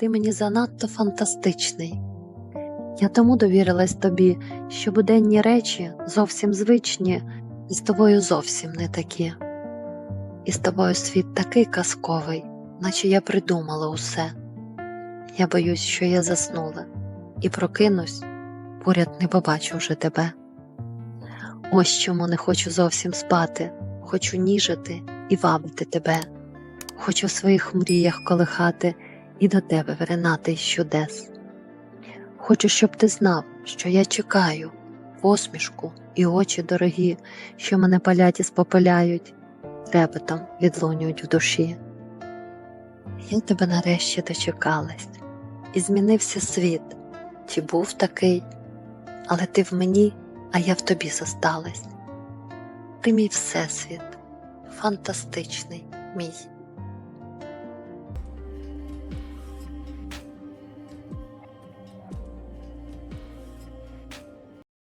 ти мені занадто фантастичний. Я тому довірилась тобі, що буденні речі зовсім звичні, і з тобою зовсім не такі. І з тобою світ такий казковий, наче я придумала усе. Я боюсь, що я заснула, і прокинусь, поряд не побачу вже тебе. Ось чому не хочу зовсім спати, хочу ніжити і вабити тебе, хочу в своїх мріях колихати і до тебе виринати із чудес. Хочу, щоб ти знав, що я чекаю посмішку і очі дорогі, що мене палять і спопиляють, трепетом відлунюють в душі. Я тебе нарешті дочекалась, і змінився світ, чи був такий, але ти в мені, а я в тобі зосталась. Ти мій всесвіт, фантастичний мій.